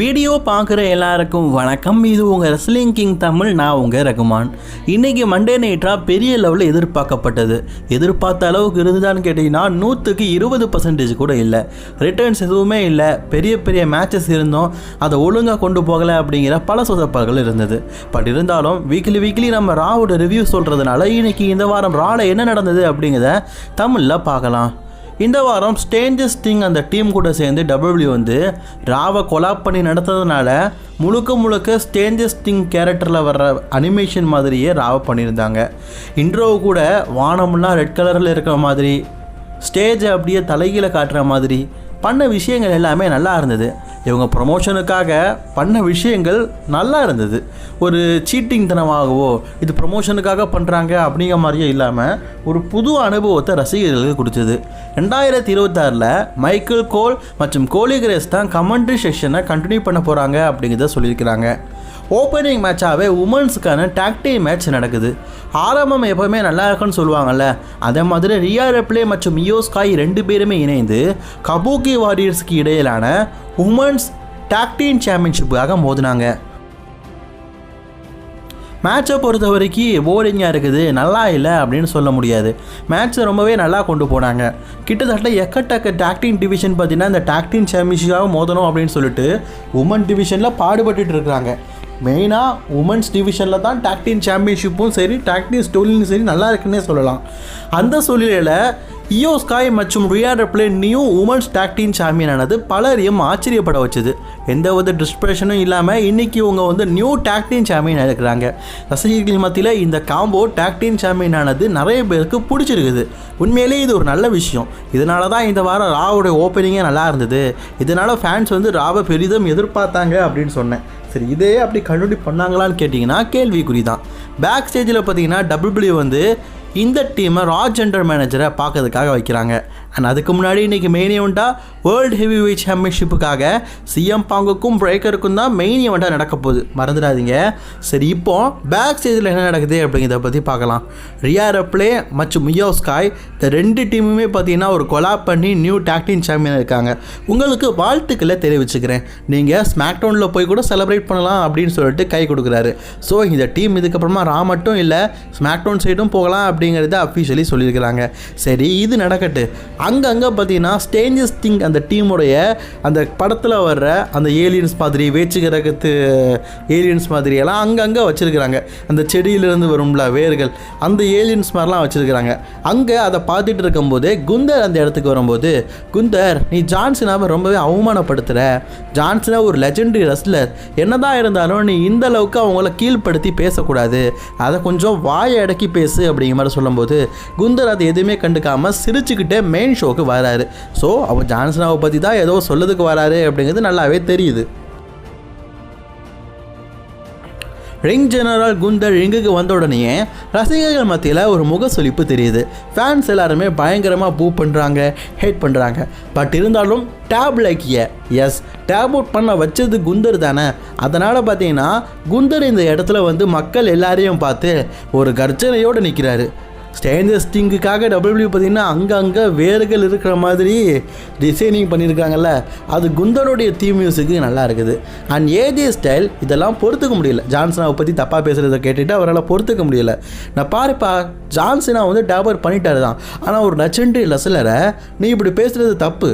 Video பார்க்குற எல்லாருக்கும் வணக்கம். இது உங்கள் ரெஸ்லிங் கிங் தமிழ் நான் உங்கள் ரகுமான். இன்றைக்கி மண்டே நைட்டாக பெரிய லெவலில் எதிர்பார்க்கப்பட்டது. எதிர்பார்த்த அளவுக்கு இருந்துதான்னு கேட்டிங்கன்னா நூற்றுக்கு இருபது பர்சன்டேஜ் கூட இல்லை. ரிட்டர்ன்ஸ் எதுவுமே இல்லை. பெரிய பெரிய மேட்சஸ் இருந்தோம். அதை ஒழுங்காக கொண்டு போகலை அப்படிங்கிற பல சொதப்பல்கள் இருந்தது. பட் இருந்தாலும் வீக்லி வீக்லி நம்ம ராவோட ரிவ்யூ சொல்கிறதுனால இன்னைக்கு இந்த வாரம் ராவில் என்ன நடந்தது அப்படிங்கிறத தமிழில் பார்க்கலாம். இந்த வாரம் ஸ்டேஞ்சஸ் திங் அந்த டீம் கூட சேர்ந்து டபிள்யூ வந்து ராவை கொலாப் பண்ணி நடத்ததுனால முழுக்க முழுக்க ஸ்டேஞ்சஸ் திங் கேரக்டரில் வர்ற அனிமேஷன் மாதிரியே ராவை பண்ணியிருந்தாங்க. இன்ட்ரோவு கூட வானம்லாம் ரெட் கலரில் இருக்கிற மாதிரி ஸ்டேஜை அப்படியே தலைகீழ காட்டுற மாதிரி பண்ண விஷயங்கள் எல்லாமே நல்லா இருந்தது. இவங்க ப்ரொமோஷனுக்காக பண்ண விஷயங்கள் நல்லா இருந்தது. ஒரு சீட்டிங் தனமாகவோ இது ப்ரொமோஷனுக்காக பண்ணுறாங்க அப்படிங்கிற மாதிரியே இல்லாமல் ஒரு புது அனுபவத்தை ரசிகர்களுக்கு கொடுத்தது. ரெண்டாயிரத்தி இருபத்தாறில் மைக்கேல் கோல் மற்றும் கோலி கிரேஸ் தான் கமெண்ட்ரி செஷனை கண்டினியூ பண்ண போகிறாங்க அப்படிங்கிறத சொல்லியிருக்கிறாங்க. ஓப்பனிங் மேட்சாகவே உமன்ஸுக்கான டாக்டி மேட்ச் நடக்குது. ஆரம்பம் எப்போவுமே நல்லா இருக்குன்னு சொல்லுவாங்கல்ல. அதே மாதிரி ரியா ரெப்ளே மற்றும் மியோஸ்காய் ரெண்டு பேருமே இணைந்து கபூக்கி வாரியர்ஸ்க்கு இடையிலான உமன்ஸ் டாக்டீன் சாம்பியன்ஷிப்புக்காக மோதினாங்க. மேட்சை பொறுத்த வரைக்கும் போரிங்காக இருக்குது. நல்லா இல்லை அப்படின்னு சொல்ல முடியாது. மேட்ச்சை ரொம்பவே நல்லா கொண்டு போனாங்க. கிட்டத்தட்ட எக்கட்டக்க டாக்டிங் டிவிஷன் பார்த்தீங்கன்னா இந்த டாக்டிங் சாம்பியன்ஷிப்பாக மோதணும் அப்படின்னு சொல்லிட்டு உமன் டிவிஷனில் பாடுபட்டுட்டு இருக்கிறாங்க. மெயினாக உமன்ஸ் டிவிஷனில் தான் டாக்டின் சாம்பியன்ஷிப்பும் சரி டாக்டீன் ஸ்டோலியும் சரி நல்லா இருக்குன்னே சொல்லலாம். அந்த சூழ்நிலையில் இயோ ஸ்காய் மற்றும் Rhea Ripley new women's tag team champion ஆனது பலரையும் ஆச்சரியப்பட வச்சுது. எந்த வித டிஸ்பிரேஷனும் இல்லாமல் இன்றைக்கி இவங்க வந்து நியூ டாக்டின் சாம்பியன் இருக்கிறாங்க. ரசிகர்கள் மத்தியில் இந்த காம்போ டாக்டீன் சாம்பியன் ஆனது நிறைய பேருக்கு பிடிச்சிருக்குது. உண்மையிலேயே இது ஒரு நல்ல விஷயம். இதனால தான் இந்த வாரம் ராவோடைய ஓப்பனிங்கே நல்லா இருந்தது. இதனால் ஃபேன்ஸ் வந்து ராவை பெரிதும் எதிர்பார்த்தாங்க அப்படின்னு சொன்னேன். சரி இதே அப்படி கண்டுபிடி பண்ணாங்களான்னு கேட்டிங்கன்னா கேள்விக்குறி தான் பேக் ஸ்டேஜில் பார்த்தீங்கன்னா டபிள்யூ வந்து இந்த டீமை ராஜ் ஜெண்டர் மேனேஜரை பார்க்கறதுக்காக வைக்கிறாங்க. அண்ட் அதுக்கு முன்னாடி இன்றைக்கி மெயின் ஈவெண்ட்டாக வேர்ல்டு ஹெவி வெயிட் சாம்பியன்ஷிப்புக்காக சிஎம் பாங்குக்கும் பிரேக்கருக்கும் தான் மெயின் ஈவெண்ட்டாக நடக்க போகுது. மறந்துடாதீங்க. சரி இப்போ பேக் ஸ்டேஜில் என்ன நடக்குது அப்படிங்கிறத பற்றி பார்க்கலாம். ரியா ரப்ளே மற்றும் மியோ ஸ்காய் இந்த ரெண்டு டீமுமே பார்த்தீங்கன்னா ஒரு கொலாப் பண்ணி நியூ டாக்டின் சாம்பியன் இருக்காங்க. உங்களுக்கு வாழ்த்துக்களை தெரிவிச்சுக்கிறேன். நீங்கள் ஸ்மாக்டவுனில் போய் கூட செலிப்ரேட் பண்ணலாம் அப்படின்னு சொல்லிட்டு கை கொடுக்குறாரு. ஸோ இந்த டீம் இதுக்கப்புறமா ரா மட்டும் இல்லை ஸ்மாக் டவுன் சைடும் போகலாம் அப்படிங்கிறத அஃபிஷியலி சொல்லியிருக்கிறாங்க. சரி இது நடக்கட்டு. அங்கங்கே பார்த்தீங்கன்னா ஸ்டேஞ்சஸ் திங் அந்த டீமுடைய அந்த படத்தில் வர்ற அந்த ஏலியன்ஸ் மாதிரி வேச்சு கிரகத்து ஏலியன்ஸ் மாதிரியெல்லாம் அங்கங்கே வச்சுருக்கிறாங்க. அந்த செடியிலேருந்து வரும்ல வேர்கள் அந்த ஏலியன்ஸ் மாதிரிலாம் வச்சுருக்கிறாங்க. அங்கே அதை பார்த்துட்டு இருக்கும்போது குந்தர் அந்த இடத்துக்கு வரும்போது குந்தர் நீ ஜான்சனாவை ரொம்பவே அவமானப்படுத்துகிற ஜான்சனா ஒரு லெஜெண்டரி ரெஸ்லர் என்னதான் இருந்தாலும் நீ இந்த அளவுக்கு அவங்கள கீழ்ப்படுத்தி பேசக்கூடாது. அதை கொஞ்சம் வாயை அடக்கி பேசு அப்படிங்கிற மாதிரி சொல்லும்போது குந்தர் அதை எதுவுமே கண்டுக்காமல் சிரிச்சுக்கிட்டே மெயின் ஷோக்கு வராரு. ஸோ அவர் ஜான்சனாவை பற்றி தான் ஏதோ சொல்லதுக்கு வராரு அப்படிங்கிறது நல்லாவே தெரியுது. ரிங் ஜெனரல் குந்தர் ரிங்குக்கு வந்த உடனே ரசிகர்கள் மத்தியில் ஒரு முகசொலிப்பு தெரியுது. ஃபேன்ஸ் எல்லாருமே பயங்கரமாக பூ பண்ணுறாங்க ஹேட் பண்ணுறாங்க பட் இருந்தாலும் டேப் லைக்கிய எஸ் டேப் அவுட் பண்ண வச்சது குந்தர் தானே. அதனால் பார்த்தீங்கன்னா குந்தர் இந்த இடத்துல வந்து மக்கள் எல்லாரையும் பார்த்து ஒரு கர்ஜனையோடு நிற்கிறாரு ஸ்டேஞ்சஸ் ஸ்டிங்குக்காக டபிள்யூ பார்த்தீங்கன்னா அங்கங்கே வேர்கள் இருக்கிற மாதிரி டிசைனிங் பண்ணியிருக்காங்கல்ல. அது குந்தனுடைய தீம் மியூசிக்கு நல்லா இருக்குது. அண்ட் ஏஜே ஸ்டைல் இதெல்லாம் பொறுத்துக்க முடியல. ஜான்சனாவை பற்றி தப்பாக பேசுகிறத கேட்டுட்டு அவரால் பொறுத்துக்க முடியல. நான் பாருப்பா ஜான்சனா வந்து டேபர் பண்ணிட்டாரு தான். ஆனால் ஒரு லெஜெண்டரி லெசலரை நீ இப்படி பேசுகிறது தப்பு.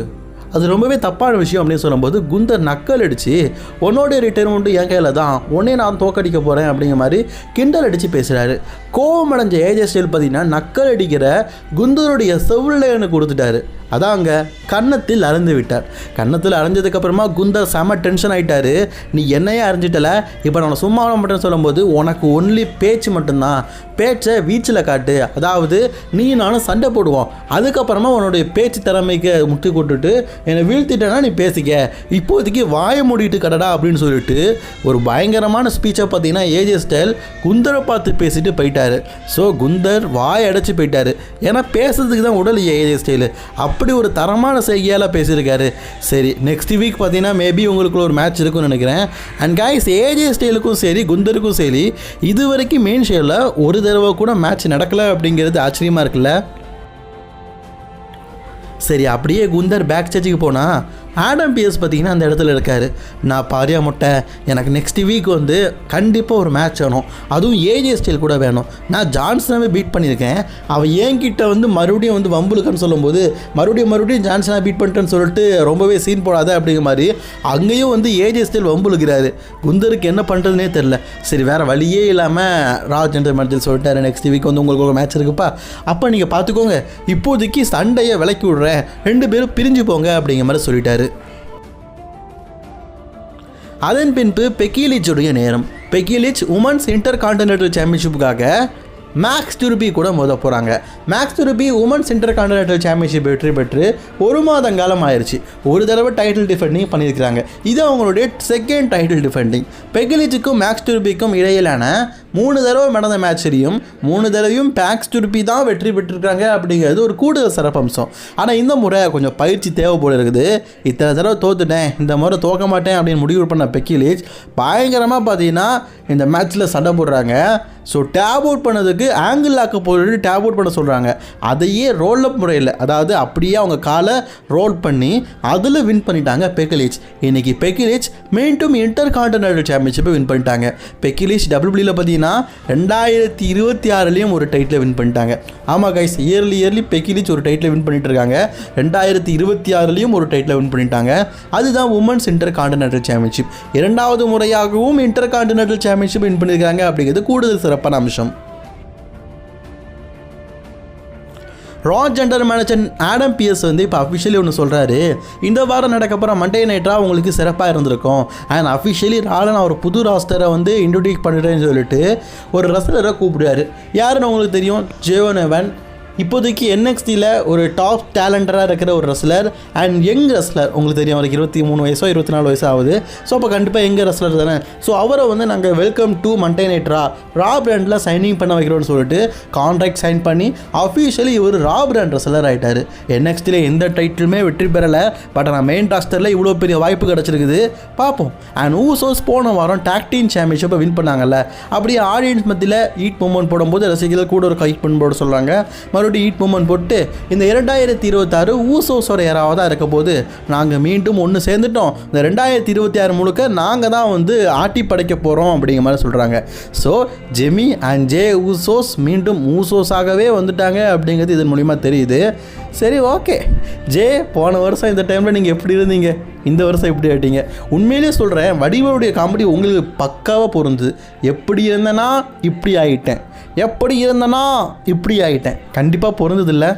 அது ரொம்பவே தப்பான விஷயம் அப்படின்னு சொல்லும்போது குந்தர் நக்கல் அடித்து உன்னோடைய ரிட்டைர்மெண்ட்டு என் கையில் தான். உன்னே நான் தோக்கடிக்க போகிறேன் அப்படிங்கிற மாதிரி கிண்டல் அடித்து பேசுகிறாரு கோவம் அடைஞ்ச ஏஜே ஸ்டைல் பார்த்தீங்கன்னா நக்கல் அடிக்கிற குந்தருடைய செவிலையனு கொடுத்துட்டாரு. அதாங்க கன்னத்தில் அரைந்து விட்டார். கன்னத்தில் அரைஞ்சதுக்கப்புறமா குந்தர் செம டென்ஷன் ஆகிட்டாரு நீ என்னையே அரைஞ்சிட்டல இப்போ நான் சும்மா விட மாட்டேன்னு சொல்லும்போது உனக்கு ஒன்லி பேச்சு மட்டும்தான். பேச்சை வீச்சில் காட்டு. அதாவது நீ நானும் சண்டை போடுவோம். அதுக்கப்புறமா உன்னுடைய பேச்சு திறமைக்கு முட்டி கொட்டுட்டு என்னை வீழ்த்திட்டேன்னா நீ பேசிக்க. இப்போதைக்கு வாயை மூடிட்டு கடடா அப்படின்னு சொல்லிட்டு ஒரு பயங்கரமான ஸ்பீச்சை பார்த்தீங்கன்னா ஏஜே ஸ்டைல் குந்தரை பார்த்து பேசிட்டு போயிட்டாரு. ஸோ குந்தர் வாய் அடைச்சி போயிட்டாரு. ஏன்னா பேசுறதுக்கு தான் உடல் ஏஜே ஸ்டைலு அப் அப்படி ஒரு தரமான செய்கையால் பேசியிருக்காரு. சரி நெக்ஸ்ட் வீக் பார்த்தீங்கன்னா மேபி உங்களுக்குள்ள ஒரு மேட்ச் இருக்கும்னு நினைக்கிறேன். அண்ட் கைஸ் ஏஜே ஸ்டைலுக்கும் சரி குந்தருக்கும் சரி இது வரைக்கும் மெயின் ஷேவில் ஒரு தடவை கூட மேட்ச் நடக்கலை அப்படிங்கிறது ஆச்சரியமாக இருக்குல்ல? சரி அப்படியே குந்தர் பேக் ஸ்டேஜுக்கு போனால் ஆடம் பிஎஸ் பார்த்தீங்கன்னா அந்த இடத்துல இருக்கார். நான் பாரியா முட்டை எனக்கு நெக்ஸ்ட் வீக் வந்து கண்டிப்பாக ஒரு மேட்ச் வேணும். அதுவும் ஏஜே ஸ்டைல் கூட வேணும். நான் ஜான்சனாவே பீட் பண்ணியிருக்கேன். அவன் என்கிட்ட வந்து மறுபடியும் வந்து வம்புலுக்குன்னு சொல்லும்போது மறுபடியும் மறுபடியும் ஜான்சனாக பீட் பண்ணிட்டேன்னு சொல்லிட்டு ரொம்பவே சீன் போடாத அப்படிங்கிற மாதிரி அங்கேயும் வந்து ஏஜே ஸ்டைல் வம்புலுக்கிறாரு குந்தருக்கு என்ன பண்ணுறதுனே தெரில சரி வேறு வழியே இல்லாமல் ராஜ் என்ற மனத்தில் சொல்லிட்டாரு. நெக்ஸ்ட் வீக் வந்து உங்களுக்கு ஒரு மேட்ச் இருக்குப்பா. அப்போ நீங்கள் பார்த்துக்கோங்க. இப்போதைக்கு சண்டையை விலக்கி விடுறேன். ரெண்டு பேரும் பிரிஞ்சு போங்க அப்படிங்கிற மாதிரி சொல்லிட்டாரு. அதன் பின்பு பெக்கிலிச்சுடைய நேரம். பெக்கிலிச் உமன்ஸ் இன்டர் கான்டினென்டல் சாம்பியன்ஷிப்புக்காக மேக்ஸ் துருபி கூட மோத போகிறாங்க மேக்ஸ் துருபி உமன்ஸ் இன்டர் கான்டினென்டல் சாம்பியன்ஷிப் வெற்றி பெற்று ஒரு மாதம் காலம் ஆயிடுச்சு ஒரு தடவை டைட்டில் டிஃபெண்டிங் பண்ணியிருக்கிறாங்க. இது அவங்களுடைய செகண்ட் டைட்டில் டிஃபெண்டிங் பெக்கிலிச்சுக்கும் மேக்ஸ் துருபிக்கும் இடையிலான மூணு தடவை நடந்த மேட்ச்லையும் மூணு தடவையும் பேக்ஸ் துருப்பி தான் வெற்றி பெற்றிருக்காங்க அப்படிங்கிறது ஒரு கூடுதல் சிறப்பம்சம். ஆனால் இந்த முறை கொஞ்சம் பயிற்சி தேவைப்பட இருக்குது. இத்தனை தடவை தோத்துட்டேன் இந்த முறை தோக்க மாட்டேன் அப்படின்னு முடிவு பண்ண பெக்கிலேஜ் பயங்கரமாக பார்த்தீங்கன்னா இந்த மேட்ச்சில் சண்டை போடுறாங்க. ஸோ டேப் அவுட் பண்ணதுக்கு ஆங்கிள் லாக்க போட்டு டேப் அவுட் பண்ண சொல்கிறாங்க அதையே ரோல் அப் முறையில் அதாவது அப்படியே அவங்க காலை ரோல் பண்ணி அதில் வின் பண்ணிட்டாங்க பெக்கிலேஜ் இன்னைக்கு பெக்கிலேஜ் மீண்டும் இன்டர் கான்டினென்டல் சாம்பியன்ஷிப்பை வின் பண்ணிட்டாங்க. பெக்கிலேஜ் டபிள்யூபிள்யூல பார்த்தீங்கன்னா ரெண்டாயிரத்தி இருபத்தி ஆறுலேயும் ஒரு டைட்டில் வின் பண்ணிட்டாங்க. ஆமாம் கைஸ் இயர்லி இயர்லி பெக்கிலிச் ஒரு டைட்டில் வின் பண்ணிட்டு இருக்காங்க. ரெண்டாயிரத்தி இருபத்தி ஆறுலேயும் ஒரு டைட்டில் வின் பண்ணிட்டாங்க. அதுதான் உமன்ஸ் இன்டர் கான்டினென்டல் சாம்பியன்ஷிப் இரண்டாவது முறையாகவும் இன்டர் கான்டினென்டல் சாம்பியன்ஷிப் வின் பண்ணியிருக்காங்க அப்படிங்கிறது கூடுதல் சிறப்பு. சிறப்பான அம்சம் Raw general manager Adam Pearce வந்து இப்போ அஃபிஷியலி ஒன்று சொல்கிறாரு இந்த வாரம் நடக்க போகிற மண்டே நைட்டாக உங்களுக்கு சிறப்பாக இருந்திருக்கும். அண்ட் அஃபிஷியலி ரால நான் ஒரு புது ராஸ்டரை வந்து இன்ட்ரடியூஸ் பண்ணிட்டேன்னு சொல்லிட்டு ஒரு ரசலரை கூப்பிடுவார். யாருன்னு உங்களுக்கு தெரியும்? ஜேவன் எவன் இப்போதைக்கு என்எக்ஸ்டியில் ஒரு டாப் டேலண்டராக இருக்கிற ஒரு ரெஸ்லர் அண்ட் யங் ரெஸ்லர் உங்களுக்கு தெரியும் அவருக்கு இருபத்தி மூணு வயசோ இருபத்தி நாலு வயசோ ஆகுது. ஸோ அப்போ கண்டிப்பாக எங்கள் ரெஸ்லர் தானே. ஸோ அவரை வந்து நாங்கள் வெல்கம் டு மண்டேனேட்ரா ரா பிராண்டில் சைனிங் பண்ண வைக்கிறோம்னு சொல்லிட்டு கான்ட்ராக்ட் சைன் பண்ணி அஃபிஷியலி இவர் ரா பிராண்ட் ரெஸ்லர் ஆகிட்டார் என்எக்ஸ்டியில் எந்த டைட்டிலுமே வெற்றி பெறலை. பட் ஆனால் மெயின் ராஸ்டரில் இவ்வளோ பெரிய வாய்ப்பு கிடச்சிருக்குது. பார்ப்போம். அண்ட் ஊசோஸ் போன வாரம் டாக்டீன் சாம்பியன்ஷிப்பை வின் பண்ணாங்கல்ல. அப்படியே ஆடியன்ஸ் மத்தியில் ஈட் மூமெண்ட் போடும்போது ரசிகர்கள் கூட ஒரு கைட் பண்ணி போட சொல்கிறாங்க மறுபடியும் ஈட் மூமெண்ட் போட்டு இந்த இரண்டாயிரத்தி இருபத்தாறு ஊசோசோர யாராவது தான் இருக்க போது நாங்கள் மீண்டும் ஒன்று சேர்ந்துட்டோம். இந்த ரெண்டாயிரத்தி இருபத்தி ஆறு முழுக்க நாங்கள் தான் வந்து ஆட்டி படைக்க போகிறோம் அப்படிங்கிற மாதிரி சொல்கிறாங்க so Jimmy and Jey Usos மீண்டும் ஊசோஸாகவே வந்துட்டாங்க அப்படிங்கிறது இதன் மூலிமா தெரியுது. சரி ஓகே ஜே போன வருஷம் இந்த டைமில் நீங்கள் எப்படி இருந்தீங்க? இந்த வருஷம் எப்படி ஆகிட்டீங்க உண்மையிலேயே சொல்கிறேன் வடிவருடைய காமெடி உங்களுக்கு பக்காவாக பொருந்துது. எப்படி இருந்தேன்னா இப்படி ஆகிட்டேன் எப்படி இருந்தனா? இப்படி ஆகிட்டேன் கண்டிப்பாக பொருந்ததில்லை.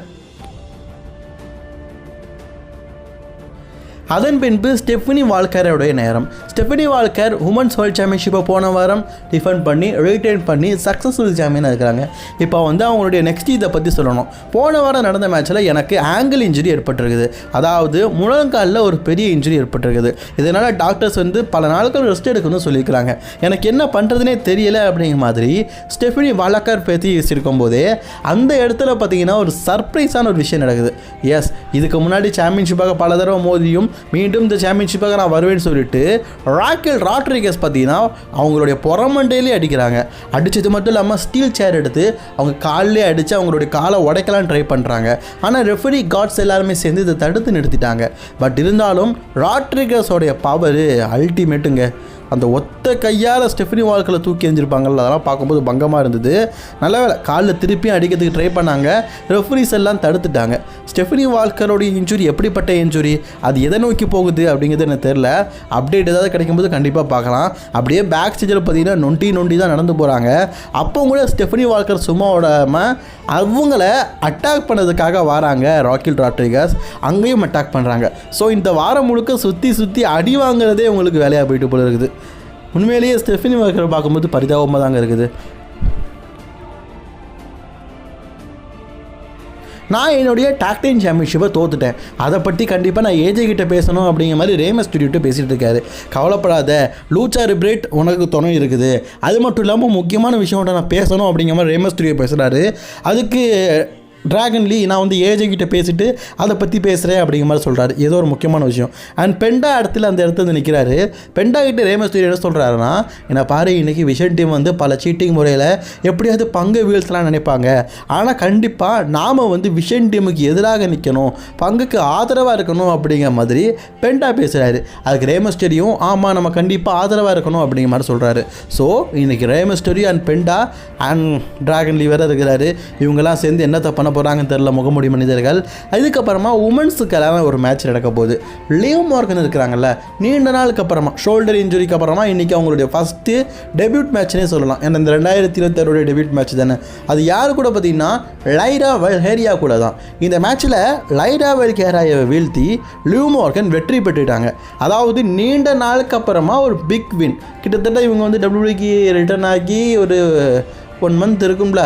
அதன் பின்பு ஸ்டெஃபினி வால்கரோடைய நேரம். ஸ்டெஃபினி வால்கர் உமன்ஸ் வேர்ல்ட் சாம்பியன்ஷிப்பை போன வாரம் டிஃபெண்ட் பண்ணி ரீட்டைன் பண்ணி சக்ஸஸ்ஃபுல் சாம்பியனாக இருக்கிறாங்க. இப்போ வந்து அவங்களுடைய நெக்ஸ்ட் இதை பற்றி சொல்லணும். போன வாரம் நடந்த மேட்ச்சில் எனக்கு ஆங்கிள் இன்ஜுரி ஏற்பட்டிருக்குது. அதாவது முழங்காலில் ஒரு பெரிய இன்ஜுரி ஏற்பட்டிருக்குது. இதனால் டாக்டர்ஸ் வந்து பல நாட்கள் ரெஸ்ட் எடுக்கணும்னு சொல்லியிருக்கிறாங்க. எனக்கு என்ன பண்ணுறதுனே தெரியலை அப்படிங்கிற மாதிரி ஸ்டெஃபினி வாலக்கர் பற்றி யோசிச்சிருக்கும் போதே அந்த இடத்துல பார்த்தீங்கன்னா ஒரு சர்ப்ரைஸான ஒரு விஷயம் நடக்குது. எஸ் இதுக்கு முன்னாடி சாம்பியன்ஷிப்பாக பல தடவை மோதியும் மீண்டும் இந்த சாம்பியன்ஷிப்பாக நான் வருவேன்னு சொல்லிட்டு ராக்கெல் ராட்ரிகஸ் பார்த்தீங்கன்னா அவங்களுடைய புறமண்டையிலே அடிக்கிறாங்க. அடித்தது மட்டும் இல்லாமல் ஸ்டீல் சேர் எடுத்து அவங்க காலிலே அடித்து அவங்களுடைய காலை உடைக்கலாம் ட்ரை பண்ணுறாங்க ஆனால் ரெஃபரி காட்ஸ் எல்லாருமே சேர்ந்து இதை தடுத்து நிறுத்திட்டாங்க. பட் இருந்தாலும் ராட்ரிகஸோடைய பவர் அல்டிமேட்டுங்க அந்த ஒத்த கையால் ஸ்டெஃபினி வால்களை தூக்கி எறிஞ்சிருப்பாங்கல்ல அதெல்லாம் பார்க்கும்போது பங்கமாக இருந்தது. நல்ல வேலை காலில் திருப்பியும் அடிக்கிறதுக்கு ட்ரை பண்ணாங்க. ரெஃபரிஸ் எல்லாம் தடுத்துட்டாங்க. ஸ்டெஃபினி வால்கரோடைய இன்ஜுரி எப்படிப்பட்ட இன்ஜுரி அது எதை நோக்கி போகுது அப்படிங்கிறது எனக்கு தெரில அப்டேட் ஏதாவது கிடைக்கும்போது கண்டிப்பாக பார்க்கலாம். அப்படியே பேக் ஸ்டேஜில் பார்த்தீங்கன்னா நொண்டி நொண்டி தான் நடந்து போகிறாங்க அப்போ கூட ஸ்டெஃபினி வால்கர் சும்மா விடாமல் அவங்கள அட்டாக் பண்ணதுக்காக வராங்க ராக்கில் ராட்ரிகஸ். அங்கேயும் அட்டாக் பண்ணுறாங்க ஸோ இந்த வாரம் முழுக்க சுற்றி சுற்றி அடி வாங்குறதே உங்களுக்கு வேலையாக போயிட்டு போல இருக்குது. உண்மையிலேயே ஸ்டெஃபினி வாக்கரை பார்க்கும்போது பரிதாபமாக தாங்க இருக்குது. நான் என்னுடைய டாக்டைன் சாம்பியன்ஷிப்பை தோத்துட்டேன். அதை பற்றி கண்டிப்பாக நான் ஏஜே கிட்ட பேசணும் அப்படிங்கிற மாதிரி ரேமஸ் ஸ்டுடியோட்டு பேசிகிட்டு இருக்காரு. கவலைப்படாத லூச்சா ரிப்ரேட் உனக்கு துணை இருக்குது. அது மட்டும் இல்லாமல் முக்கியமான விஷயம் நான் பேசணும் அப்படிங்கிற மாதிரி ரேமஸ் ஸ்டுடியோ பேசுகிறாரு அதுக்கு டிராகன் லீ நான் வந்து ஏஜே கிட்ட பேசிட்டு அதை பற்றி பேசுகிறேன் அப்படிங்கிற மாதிரி சொல்கிறாரு ஏதோ ஒரு முக்கியமான விஷயம். அண்ட் பெண்டா இடத்துல அந்த இடத்துல வந்து நிற்கிறாரு பெண்டா கிட்ட ரேமஸ்வரி என்ன சொல்கிறாருன்னா என்ன பாரு இன்னைக்கு விஷன் டீம் வந்து பல சீட்டிங் முறையில் எப்படியாவது பங்கு வீழ்த்தலாம் நினைப்பாங்க. ஆனால் கண்டிப்பாக நாம் வந்து விஷன் டீமுக்கு எதிராக நிற்கணும் பங்குக்கு ஆதரவாக இருக்கணும் அப்படிங்கிற மாதிரி பெண்டா பேசுகிறாரு அதுக்கு ரேமஸ்டரியும் ஆமாம் நம்ம கண்டிப்பாக ஆதரவாக இருக்கணும் அப்படிங்கிற மாதிரி சொல்கிறாரு ஸோ இன்னைக்கு Rey Mysterio and Penta and Dragon Lee வேறு இருக்கிறாரு. இவங்கெல்லாம் சேர்ந்து என்னத்தை பண்ண போகிறாங்கன்னு தெரில முகமுடி மனிதர்கள். அதுக்கப்புறமா உமன்ஸுக்கெல்லாம் ஒரு மேட்ச் நடக்க போகுது. லிவ் மார்க்கன் இருக்கிறாங்கல்ல நீண்ட நாளுக்கு அப்புறமா ஷோல்டர் இன்ஜுரிக்கு அப்புறமா இன்றைக்கி அவங்களுடைய ஃபஸ்ட்டு டெபியூட் மேட்ச்னே சொல்லலாம். ஏன்னா இந்த ரெண்டாயிரத்தி இருபத்தாறுடைய டெபியூட் மேட்ச் தானே. அது யார் கூட பார்த்தீங்கன்னா லைரா வெல்ஹேரியா கூட தான். இந்த மேட்ச்சில் லைரா ஹேராயை வீழ்த்தி லிவ் மார்கன் வெற்றி பெற்றுட்டாங்க. அதாவது நீண்ட நாளுக்கு அப்புறமா ஒரு பிக் வின் கிட்டத்தட்ட இவங்க வந்து டபிள்யூக்கு ரிட்டர்ன் ஆகி ஒரு ஒன் மந்த் இருக்கும்ல.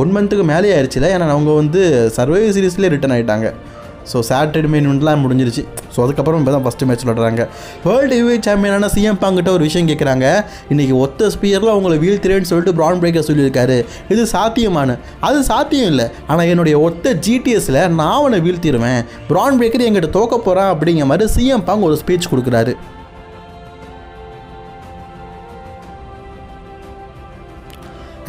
ஒன் மந்த்துக்கு மேலே ஆயிடுச்சுல ஏன்னா அவங்க வந்து சர்வே சீரீஸ்லேயே ரிட்டர்ன் ஆகிட்டாங்க ஸோ சாட்டர்டே மெயின்லாம் முடிஞ்சிருச்சு. ஸோ அதுக்கப்புறம் இப்போ தான் ஃபஸ்ட்டு மேட்ச் விளாடுறாங்க வேர்ல்டு ஹெவி சாம்பியனான சிஎம் பாங்கிட்ட ஒரு விஷயம் கேட்குறாங்க இன்றைக்கி ஒத்த ஸ்பியரில் அவங்கள வீழ்த்திரேன்னு சொல்லிட்டு ப்ரான் பிரேக்கர் சொல்லியிருக்காரு. இது சாத்தியமான. அது சாத்தியம் இல்லை. ஆனால் என்னுடைய ஒத்த ஜிடிஎஸில் நான் அவனை வீழ்த்திடுவேன். ப்ரான் பிரேக்கர் எங்கிட்ட தோக்க போகிறான் அப்படிங்கிற மாதிரி சிஎம் பாங் ஒரு ஸ்பீச் கொடுக்குறாரு.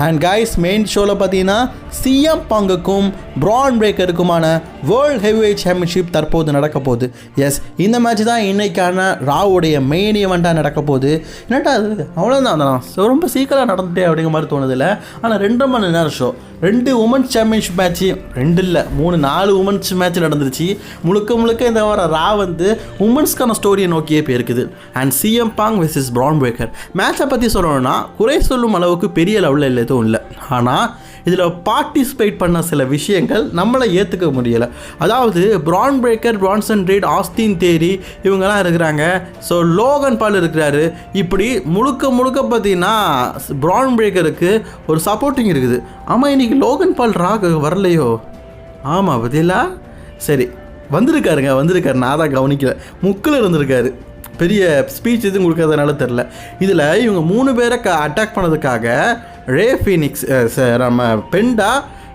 அண்ட் கைஸ் மெயின் ஷோவில் பார்த்தீங்கன்னா சிஎம் பங்குக்கும் ப்ரான் பிரேக்கருக்குமான வேர்ல்ட் ஹெவிவேட் சாம்பியன்ஷிப் தற்போது நடக்க போகுது. எஸ் இந்த மேட்ச் தான் இன்றைக்கான ராவுடைய மெயின் ஈவெண்ட்டாக நடக்க போகுது. என்னட்டா அது அவ்வளோதான் தான் ரொம்ப சீக்கிரம் நடந்துட்டே அப்படிங்கிற மாதிரி தோணுதில்ல. ஆனால் ரெண்டு மணி நேரம் ஷோ ரெண்டு உமன்ஸ் சாம்பியன்ஷிப் மேட்ச்சு ரெண்டு இல்லை மூணு நாலு உமன்ஸ் மேட்ச் நடந்துருச்சு. முழுக்க முழுக்க இந்த வாரம் ரா வந்து உமன்ஸ்க்கான ஸ்டோரியை நோக்கியே போயிருக்குது. And CM Punk versus Bron Breakker மேட்சை பற்றி சொல்லணும்னா குறை சொல்லும் அளவுக்கு பெரிய லெவலில் இல்லை. எதுவும் இல்லை. ஆனால் இதில் பார்ட்டிசிபேட் பண்ண சில விஷயங்கள் நம்மளை ஏற்றுக்க முடியலை. அதாவது Bron Breakker Bronson Reed Austin Theory இவங்கெல்லாம் இருக்கிறாங்க. ஸோ லோகன் பால் இருக்கிறாரு. இப்படி முழுக்க முழுக்க பார்த்தீங்கன்னா ப்ரான் பிரேக்கருக்கு ஒரு சப்போர்ட்டிங் இருக்குது. ஆமாம் இன்றைக்கி லோகன் பால் ராக் வரலையோ? ஆமாம் பதிலா சரி வந்திருக்காருங்க வந்திருக்காரு. நான் தான் கவனிக்கல. முக்கில் இருந்திருக்காரு. பெரிய ஸ்பீச் எதுவும் கொடுக்கறதுனால தெரில இதில் இவங்க மூணு பேரை க அட்டாக் பண்ணதுக்காக ரே ஃபீனிக்ஸ் நம்ம பெண்டா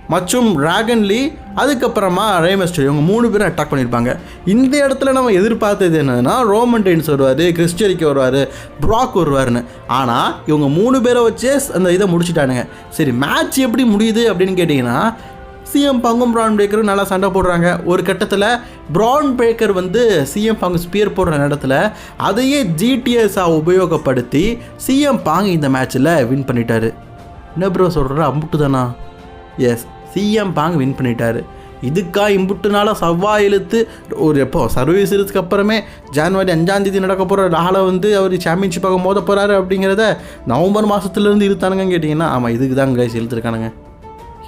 மற்றும் ராகன்லி அதுக்கப்புறமா ரேமஸ்டர் இவங்க மூணு பேரும் அட்டாக் பண்ணியிருப்பாங்க இந்த இடத்துல நம்ம எதிர்பார்த்தது என்னதுன்னா ரோமன் டெயின்ஸ் வருவார் கிறிஸ்டரிக்கு வருவார் ப்ராக் வருவார்னு ஆனால் இவங்க மூணு பேரை வச்சே அந்த இதை முடிச்சிட்டானுங்க. சரி மேட்ச் எப்படி முடியுது அப்படின்னு கேட்டிங்கன்னா சிஎம் பங்கும் பிரான் பிரேக்கரும் நல்லா சண்டை போடுறாங்க. ஒரு கட்டத்தில் பிரான் பிரேக்கர் வந்து சிஎம் பாங் ஸ்பியர் போடுற இடத்துல அதையே ஜிடிஎஸ்ஸாக உபயோகப்படுத்தி சிஎம் பாங் இந்த மேட்ச்சில் வின் பண்ணிட்டாரு. என்ன ப்ரோ சொல்கிற அம்புட்டு தானா எஸ் சிஎம் பாங் வின் பண்ணிட்டாரு. இதுக்கா இம்புட்டுனால செவ்வாய் இழுத்து ஒரு எப்போ சர்வீஸ் இழுத்துக்கு அப்புறமே ஜான்வரி அஞ்சாந்தேதி நடக்க போகிற நாளை வந்து அவர் சாம்பியன்ஷிப்பாக மோத போகிறாரு அப்படிங்கிறத நவம்பர் மாதத்துலேருந்து இழுத்தானுங்கன்னு கேட்டிங்கன்னா ஆமாம் இதுக்கு தான் கைஸ் இழுத்துருக்கானுங்க.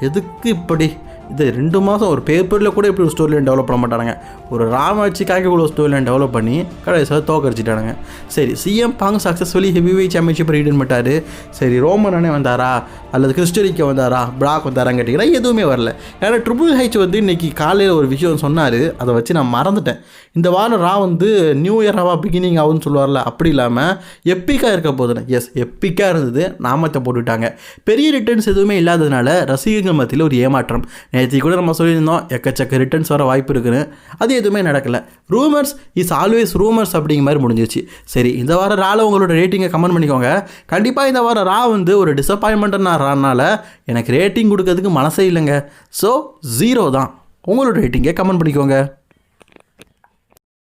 எதுக்கு இப்படி? இது ரெண்டு மாதம் ஒரு பேப்பரில் கூட இப்படி ஒரு ஸ்டோரி லைன் டெவலப் பண்ண மாட்டானுங்க. ஒரு ராமாட்சிக்காக இவ்வளோ ஸ்டோரி லைன் டெவலப் பண்ணி கடைசியாக தோக்கடிச்சிட்டானுங்க. சரி CM Punk successfully heavy championship retain பண்ணிட்டாரு சரி ரோமன் அண்ணே வந்தாரா? அல்லது கிறிஸ்டரிக்க வந்தாரா? பிளாக் வந்தாரான்னு கேட்டிங்கன்னா எதுவுமே வரல. ஏன்னா ட்ரிபிள் ஹெச் வந்து இன்றைக்கி காலையில் ஒரு விஷயம் சொன்னார். அதை வச்சு நான் மறந்துட்டேன். இந்த வாரம் ரா வந்து நியூ இயராவா பிகினிங் ஆகும்னு சொல்லுவார்ல அப்படி இல்லாமல் எப்பிக்காக இருக்க போதுன்னு எஸ் எப்பிக்காக இருந்தது. நாமத்தை போட்டுவிட்டாங்க பெரிய ரிட்டர்ன்ஸ் எதுவுமே இல்லாததுனால ரசிகர்கள் மத்தியில் ஒரு ஏமாற்றம். நேற்று கூட நம்ம சொல்லியிருந்தோம் எக்கச்சக்க ரிட்டர்ன்ஸ் வர வாய்ப்பு இருக்குன்னு. அது எதுவுமே நடக்கலை. ரூமர்ஸ் இஸ் ஆல்வேஸ் ரூமர்ஸ் அப்படிங்கிற மாதிரி முடிஞ்சிச்சு சரி இந்த வாரம் ராவில் உங்களோட ரேட்டிங்கை கமெண்ட் பண்ணிக்கோங்க. கண்டிப்பாக இந்த வாரம் ரா வந்து ஒரு டிசப்பாயின்மெண்ட்டான ரானால எனக்கு ரேட்டிங் கொடுக்கறதுக்கு மனசே இல்லைங்க. ஸோ ஜீரோ தான். உங்களோட ரேட்டிங்கை கமெண்ட் பண்ணிக்கோங்க.